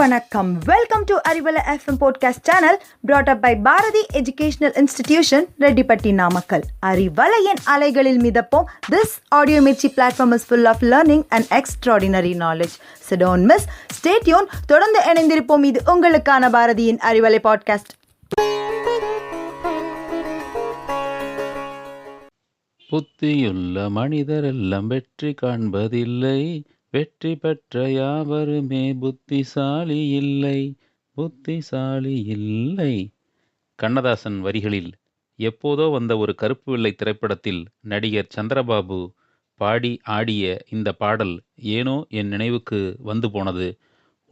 வணக்கம். Welcome to Arivalai FM podcast channel brought up by Bharathi educational institution Rettipatti Namakkal அறிவலையின் அலைகளில் மிதப்போம். This audio Mirchi platform is full of learning and extraordinary knowledge சிடோன் miss stay tuned தொடர்ந்து இணைந்திருப்போம். இது உங்களுக்கான பாரதியின் Arivalai podcast புத்தியுள்ள மனிதரெல்லாம் வெற்றி காண்பதில்லை. வெற்றி பெற்ற யாவருமே புத்திசாலி இல்லை புத்திசாலி இல்லை. கண்ணதாசன் வரிகளில் எப்போதோ வந்த ஒரு கருப்பு வெள்ளை திரைப்படத்தில் நடிகர் சந்திரபாபு பாடி ஆடிய இந்த பாடல் ஏனோ என் நினைவுக்கு வந்து போனது.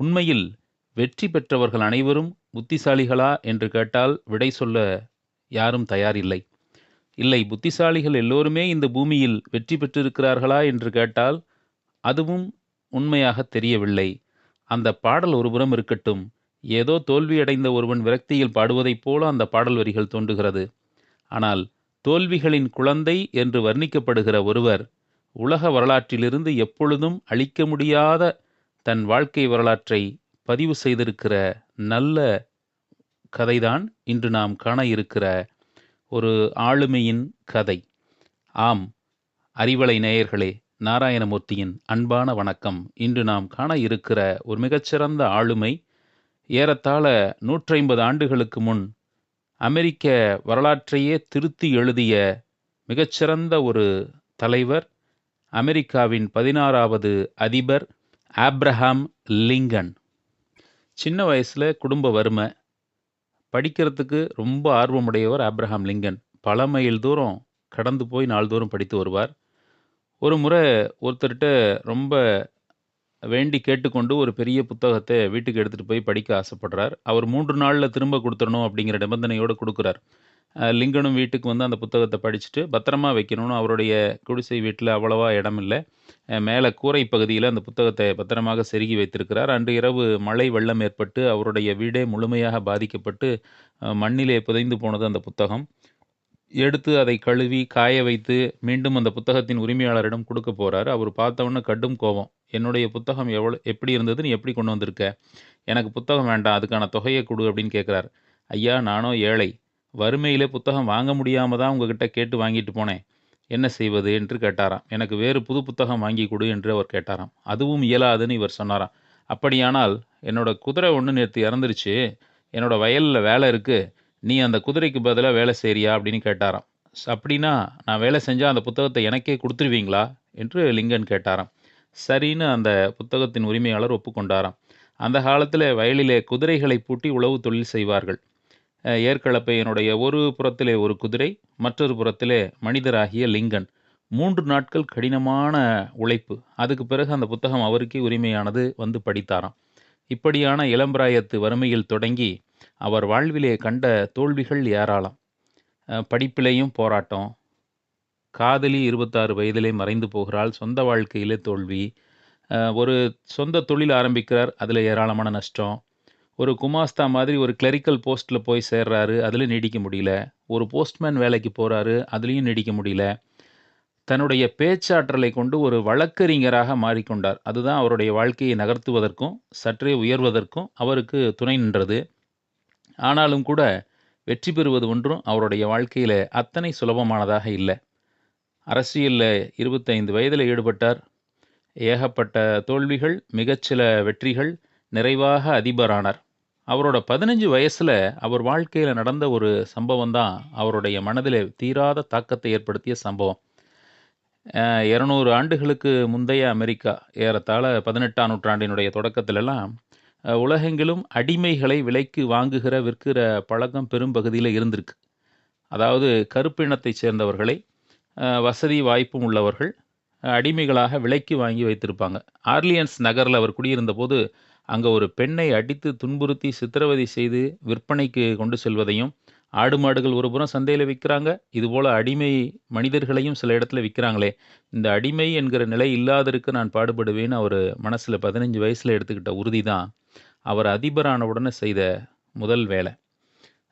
உண்மையில் வெற்றி பெற்றவர்கள் அனைவரும் புத்திசாலிகளா என்று கேட்டால் விடை சொல்ல யாரும் தயாரில்லை. இல்லை புத்திசாலிகள் எல்லோருமே இந்த பூமியில் வெற்றி பெற்றிருக்கிறார்களா என்று கேட்டால் அதுவும் உண்மையாக தெரியவில்லை. அந்த பாடல் ஒருபுறம் இருக்கட்டும். ஏதோ தோல்வியடைந்த ஒருவன் விரக்தியில் பாடுவதைப் போல அந்த பாடல் வரிகள் தோன்றுகிறது. ஆனால் தோல்விகளின் குழந்தை என்று வர்ணிக்கப்படுகிற ஒருவர் உலக வரலாற்றிலிருந்து எப்பொழுதும் அழிக்க முடியாத தன் வாழ்க்கை வரலாற்றை பதிவு செய்திருக்கிற நல்ல கதைதான் இன்று நாம் காண இருக்கிற ஒரு ஆளுமையின் கதை. ஆம் அறிவலை நேயர்களே நாராயணமூர்த்தியின் அன்பான வணக்கம். இன்று நாம் காண இருக்கிற ஒரு மிகச்சிறந்த ஆளுமை ஏறத்தாழ நூற்றைம்பது ஆண்டுகளுக்கு முன் அமெரிக்க வரலாற்றையே திருத்தி எழுதிய மிகச்சிறந்த ஒரு தலைவர் அமெரிக்காவின் பதினாறாவது அதிபர் ஆப்ரஹாம் லிங்கன். சின்ன வயசில் குடும்ப வறுமை படிக்கிறதுக்கு ரொம்ப ஆர்வமுடையவர் ஆப்ரஹாம் லிங்கன். பல மைல் தூரம் கடந்து போய் நாள்தோறும் படித்து வருவார். ஒரு முறை ஒருத்தர்கிட்ட ரொம்ப வேண்டி கேட்டுக்கொண்டு ஒரு பெரிய புத்தகத்தை வீட்டுக்கு எடுத்துகிட்டு போய் படிக்க ஆசைப்படுறார். அவர் மூன்று நாளில் திரும்ப கொடுத்துடணும் அப்படிங்கிற நிபந்தனையோடு கொடுக்குறார். லிங்கனும் வீட்டுக்கு வந்து அந்த புத்தகத்தை படிச்சுட்டு பத்திரமா வைக்கணும்னு அவருடைய குடிசை வீட்டில் அவ்வளவா இடம் இல்லை மேலே கூரை பகுதியில் அந்த புத்தகத்தை பத்திரமாக செருகி வைத்திருக்கிறார். அன்று இரவு மழை வெள்ளம் ஏற்பட்டு அவருடைய வீடே முழுமையாக பாதிக்கப்பட்டு மண்ணிலே புதைந்து போனது அந்த புத்தகம். எடுத்து அதை கழுவி காய வைத்து மீண்டும் அந்த புத்தகத்தின் உரிமையாளரிடம் கொடுக்க போகிறாரு அவர் பார்த்தவொன்னே கடும் கோபம். என்னுடைய புத்தகம் எவ்வளோ எப்படி இருந்தது நீ எப்படி கொண்டு வந்திருக்க? எனக்கு புத்தகம் வேண்டாம் அதுக்கான தொகையை கொடு அப்படின்னு கேட்குறாரு ஐயா நானோ ஏழை. வறுமையிலே புத்தகம் வாங்க முடியாமல் தான் உங்ககிட்ட கேட்டு வாங்கிட்டு போனேன். என்ன செய்வது? என்று கேட்டாராம். எனக்கு வேறு புது புத்தகம் வாங்கி கொடு என்று அவர் கேட்டாராம். அதுவும் இயலாதுன்னு இவர் சொன்னாராம். அப்படியானால் என்னோட குதிரை ஒன்று நேற்று இறந்துருச்சு. என்னோடய வயலில் வேலை இருக்குது நீ அந்த குதிரைக்கு பதிலாக வேலை செய்கிறியா அப்படின்னு கேட்டாராம். "ஸ், அப்படின்னா நான் வேலை செஞ்சால் அந்த புத்தகத்தை எனக்கே கொடுத்துருவீங்களா? என்று லிங்கன் கேட்டாராம். சரின்னு அந்த புத்தகத்தின் உரிமையாளர் ஒப்புக்கொண்டாராம். அந்த காலத்தில் வயலிலே குதிரைகளை பூட்டி உழவு தொழில் செய்வார்கள். ஏற்களப்பையனுடைய ஒரு புறத்திலே ஒரு குதிரை மற்றொரு புறத்திலே மனிதராகிய லிங்கன். மூன்று நாட்கள் கடினமான உழைப்பு. அதுக்கு பிறகு அந்த புத்தகம் அவருக்கே உரிமையானது வந்து படித்தாராம். இப்படியான இளம்பிராயத்து வறுமையில் தொடங்கி அவர் வாழ்விலே கண்ட தோல்விகள் ஏராளம். படிப்பிலையும் போராட்டம். காதலி இருபத்தாறு வயதிலே மறைந்து போகிறாள். சொந்த வாழ்க்கையிலே தோல்வி. ஒரு சொந்த தொழில் ஆரம்பிக்கிறார். அதில் ஏராளமான நஷ்டம். ஒரு குமாஸ்தா மாதிரி ஒரு கிளரிக்கல் போஸ்ட்டில் போய் சேர்றாரு. அதில் நீடிக்க முடியல. ஒரு போஸ்ட்மேன் வேலைக்கு போகிறாரு அதுலேயும் நீடிக்க முடியல. தன்னுடைய பேச்சாற்றலை கொண்டு ஒரு வழக்கறிஞராக மாறிக்கொண்டார். அதுதான் அவருடைய வாழ்க்கையை நகர்த்துவதற்கும் சற்றே உயர்வதற்கும் அவருக்கு துணை நின்றது. ஆனாலும் கூட வெற்றி பெறுவது ஒன்றும் அவருடைய வாழ்க்கையில் அத்தனை சுலபமானதாக இல்லை. அரசியலில் இருபத்தைந்து வயதில் ஈடுபட்டார். ஏகப்பட்ட தோல்விகள் மிகச்சில வெற்றிகள் நிறைவாக அதிபரானார். அவரோட பதினஞ்சு வயசில் அவர் வாழ்க்கையில் நடந்த ஒரு சம்பவம் தான் அவருடைய மனதில் தீராத தாக்கத்தை ஏற்படுத்திய சம்பவம். இரநூறு ஆண்டுகளுக்கு முந்தைய அமெரிக்கா ஏறத்தாழ பதினெட்டாம் நூற்றாண்டினுடைய தொடக்கத்திலெல்லாம் உலகெங்கிலும் அடிமைகளை விலைக்கு வாங்குகிற விற்கிற பழக்கம் பெரும்பகுதியில் இருந்திருக்கு. அதாவது கருப்பினத்தைச் சேர்ந்தவர்களை வசதி வாய்ப்பும் உள்ளவர்கள் அடிமைகளாக விலைக்கு வாங்கி வைத்திருப்பாங்க. ஆர்லியன்ஸ் நகரில் அவர் குடியிருந்த போது அங்கே ஒரு பெண்ணை அடித்து துன்புறுத்தி சித்திரவதை செய்து விற்பனைக்கு கொண்டு செல்வதையும் ஆடு மாடுகள் ஒரு புறம் சந்தையில் விற்கிறாங்க இதுபோல் அடிமை மனிதர்களையும் சில இடத்துல விற்கிறாங்களே இந்த அடிமை என்கிற நிலை இல்லாதருக்கு நான் பாடுபடுவேன்னு அவர் மனசில் பதினஞ்சு வயசில் எடுத்துக்கிட்ட உறுதி தான் அவர் அதிபரான உடனே செய்த முதல் வேலை.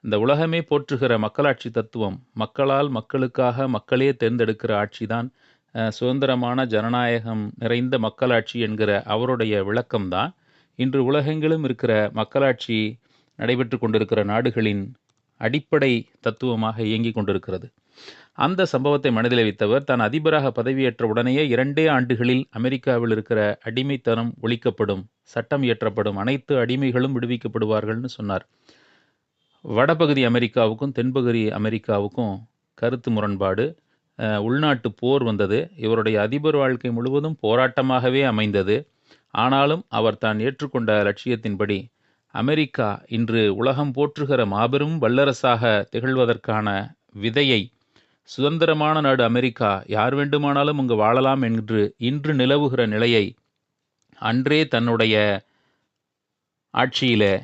இந்த உலகமே போற்றுகிற மக்களாட்சி தத்துவம். மக்களால் மக்களுக்காக மக்களே தேர்ந்தெடுக்கிற ஆட்சி தான் சுதந்திரமான ஜனநாயகம் நிறைந்த மக்களாட்சி என்கிற அவருடைய விளக்கம்தான். இன்று உலகெங்கிலும் இருக்கிற மக்களாட்சி நடைபெற்று கொண்டிருக்கிற நாடுகளின் அடிப்படை தத்துவமாக இயங்கிக் கொண்டிருக்கிறது. அந்த சம்பவத்தை மனதில் வைத்தவர் தான் அதிபராக பதவியேற்ற உடனேயே இரண்டே ஆண்டுகளில் அமெரிக்காவில் இருக்கிற அடிமைத்தனம் ஒழிக்கப்படும் சட்டம் இயற்றப்படும் அனைத்து அடிமைகளும் விடுவிக்கப்படுவார்கள்னு சொன்னார். வடபகுதி அமெரிக்காவுக்கும் தென்பகுதி அமெரிக்காவுக்கும் கருத்து முரண்பாடு உள்நாட்டு போர் வந்தது. இவருடைய அதிபர் வாழ்க்கை முழுவதும் போராட்டமாகவே அமைந்தது. ஆனாலும் அவர் தான் ஏற்றுக்கொண்ட லட்சியத்தின்படி அமெரிக்கா இன்று உலகம் போற்றுகிற மாபெரும் வல்லரசாக திகழ்வதற்கான விதையை சுதந்திரமான நாடு அமெரிக்கா யார் வேண்டுமானாலும் அங்கு வாழலாம் என்று இன்று நிலவுகிற நிலையை அன்றே தன்னுடைய ஆட்சியிலே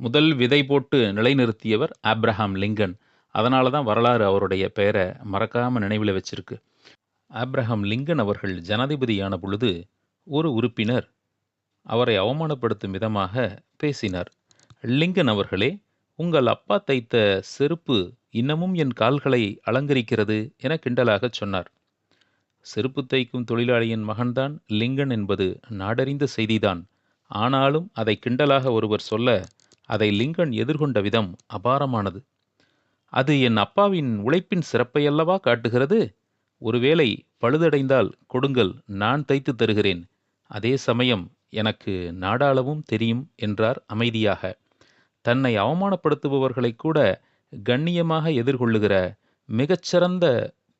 முதல் விதை போட்டு நிலைநிறுத்தியவர் ஆப்ரஹாம் லிங்கன். அதனால தான் வரலாறு அவருடைய பெயரை மறக்காம நினைவில் வச்சிருக்கு. ஆப்ரஹாம் லிங்கன் அவர்கள் ஜனாதிபதியான பொழுது ஒரு உறுப்பினர் அவரை அவமானப்படுத்தும் விதமாக பேசினார். லிங்கன் அவர்களே உங்கள் அப்பா தைத்த செருப்பு இன்னமும் என் கால்களை அலங்கரிக்கிறது என கிண்டலாகச் சொன்னார். செருப்பு தைக்கும் தொழிலாளியின் மகன்தான் லிங்கன் என்பது நாடறிந்த செய்திதான். ஆனாலும் அதை கிண்டலாக ஒருவர் சொல்ல அதை லிங்கன் எதிர்கொண்ட விதம் அபாரமானது. அது என் அப்பாவின் உழைப்பின் சிறப்பையல்லவா காட்டுகிறது? ஒருவேளை பழுதடைந்தால் கொடுங்கள் நான் தைத்து தருகிறேன். அதே சமயம் எனக்கு நாடாளவும் தெரியும் என்றார் அமைதியாக. தன்னை அவமானப்படுத்துபவர்களை கூட கண்ணியமாக எதிர்கொள்ளுகிற மிகச்சிறந்த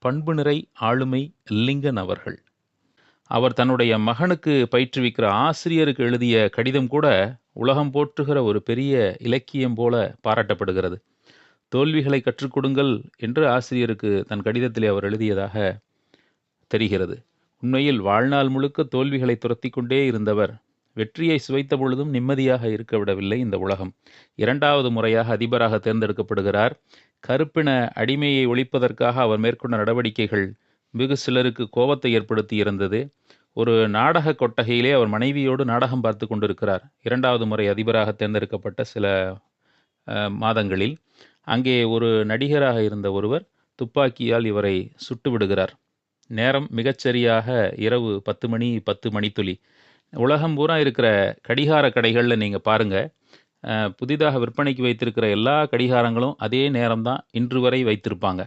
பண்பு நிறை ஆளுமை லிங்கன் அவர்கள். அவர் தன்னுடைய மகனுக்கு பயிற்றுவிக்கிற ஆசிரியருக்கு எழுதிய கடிதம் கூட உலகம் போற்றுகிற ஒரு பெரிய இலக்கியம் போல பாராட்டப்படுகிறது. தோல்விகளை கற்றுக் கொடுங்கள் என்று ஆசிரியருக்கு தன் கடிதத்திலே அவர் எழுதியதாக தெரிகிறது. உண்மையில் வாழ்நாள் முழுக்க தோல்விகளை துரத்தி கொண்டே இருந்தவர் வெற்றியை சுவைத்த பொழுதும் நிம்மதியாக இருக்க விடவில்லை இந்த உலகம். இரண்டாவது முறையாக அதிபராக தேர்ந்தெடுக்கப்படுகிறார். கருப்பின அடிமையை ஒழிப்பதற்காக அவர் மேற்கொண்ட நடவடிக்கைகள் வெகு சிலருக்கு கோபத்தை ஏற்படுத்தி இருந்தது. ஒரு நாடக கொட்டகையிலே அவர் மனைவியோடு நாடகம் பார்த்து கொண்டிருக்கிறார். இரண்டாவது முறை அதிபராக தேர்ந்தெடுக்கப்பட்ட சில மாதங்களில். அங்கே ஒரு நடிகராக இருந்த ஒருவர் துப்பாக்கியால் இவரை சுட்டு விடுகிறார் நேரம் மிகச்சரியாக இரவு பத்து மணி பத்து மணித்துளி. உலகம் பூரா இருக்கிற கடிகார கடைகளில் நீங்கள் பாருங்கள் புதிதாக விற்பனைக்கு வைத்திருக்கிற எல்லா கடிகாரங்களும் அதே நேரம்தான் இன்று வரை வைத்திருப்பாங்க.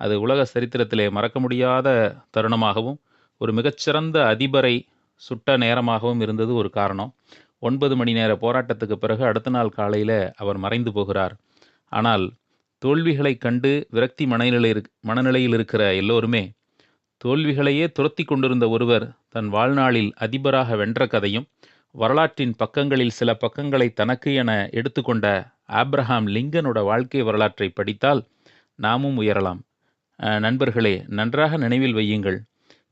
அது உலக சரித்திரத்திலே மறக்க முடியாத தருணமாகவும் ஒரு மிகச்சிறந்த அதிபரை சுட்ட நேரமாகவும் இருந்தது ஒரு காரணம். ஒன்பது மணி நேர போராட்டத்துக்கு பிறகு அடுத்த நாள் காலையில் அவர் மறைந்து போகிறார். ஆனால் தோல்விகளைக் கண்டு விரக்தி மனநிலை மனநிலையில் இருக்கிற எல்லோருமே தோல்விகளையே துரத்தி கொண்டிருந்த ஒருவர் தன் வாழ்நாளில் அதிபராக வென்ற கதையும் வரலாற்றின் பக்கங்களில் சில பக்கங்களை தனக்கு என எடுத்துக்கொண்ட ஆப்ரஹாம் லிங்கனோட வாழ்க்கை வரலாற்றை படித்தால் நாமும் உயரலாம். நண்பர்களே நன்றாக நினைவில் வையுங்கள்.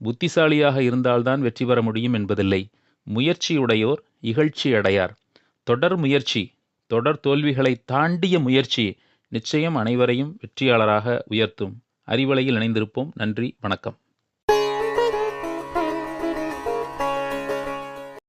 புத்திசாலியாக இருந்தால்தான் வெற்றி பெற முடியும் என்பதில்லை. முயற்சியுடையோர் இகழ்ச்சி அடையார். தொடர் முயற்சி தொடர் தோல்விகளை தாண்டிய முயற்சி நிச்சயம் அனைவரையும் வெற்றியாளராக உயர்த்தும். அறிவலையில் இணைந்திருப்போம். நன்றி வணக்கம்.